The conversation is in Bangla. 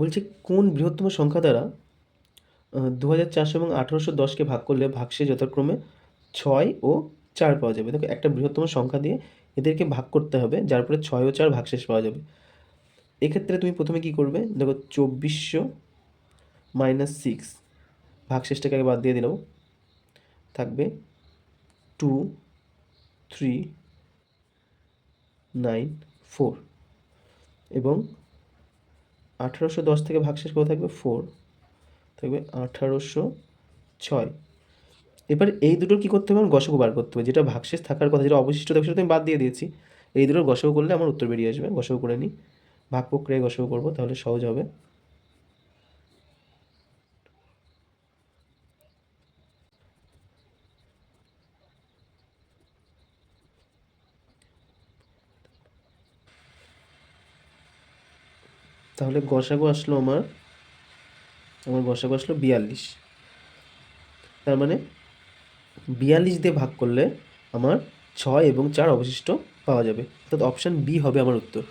বলছে কোন বৃহত্তম সংখ্যা দ্বারা দু হাজার চারশো এবং আঠেরোশো দশকে ভাগ করলে ভাগশেষ যথাক্রমে ছয় ও চার পাওয়া যাবে। দেখো, একটা বৃহত্তম সংখ্যা দিয়ে এদেরকে ভাগ করতে হবে, যার পরে ছয় ও চার ভাগশেষ পাওয়া যাবে। এক্ষেত্রে তুমি প্রথমে কি করবে? দেখো, চব্বিশশো মাইনাস সিক্স ভাগশেষটাকে আগে বাদ দিয়ে দিলাম। থাকবে টু থ্রি নাইন ফোর এবং আঠারোশো দশ থেকে ভাগশেষ কত থাকবে? ফোর থাকবে আঠারোশো ছয়। এবার এই দুটোর কী করতে হবে? আমার গসক বার করতে হবে। যেটা ভাগশেষ থাকার কথা, যেটা অবশিষ্ট থাকবে, সেটা আমি বাদ দিয়ে দিয়েছি। এই দুটোর গসক করলে আমার উত্তর বেরিয়ে আসবে। গসক করে নিই। ভাগ প্রক্রিয়ায় গসক করব, তাহলে সহজ হবে। তাহলে গসাগু আসলো আমার আমার গসাগু আসলো বিয়াল্লিশ। তার মানে বিয়াল্লিশ দিয়ে ভাগ করলে আমার ছয় এবং চার অবশিষ্ট পাওয়া যাবে। অর্থাৎ অপশান বি হবে আমার উত্তর।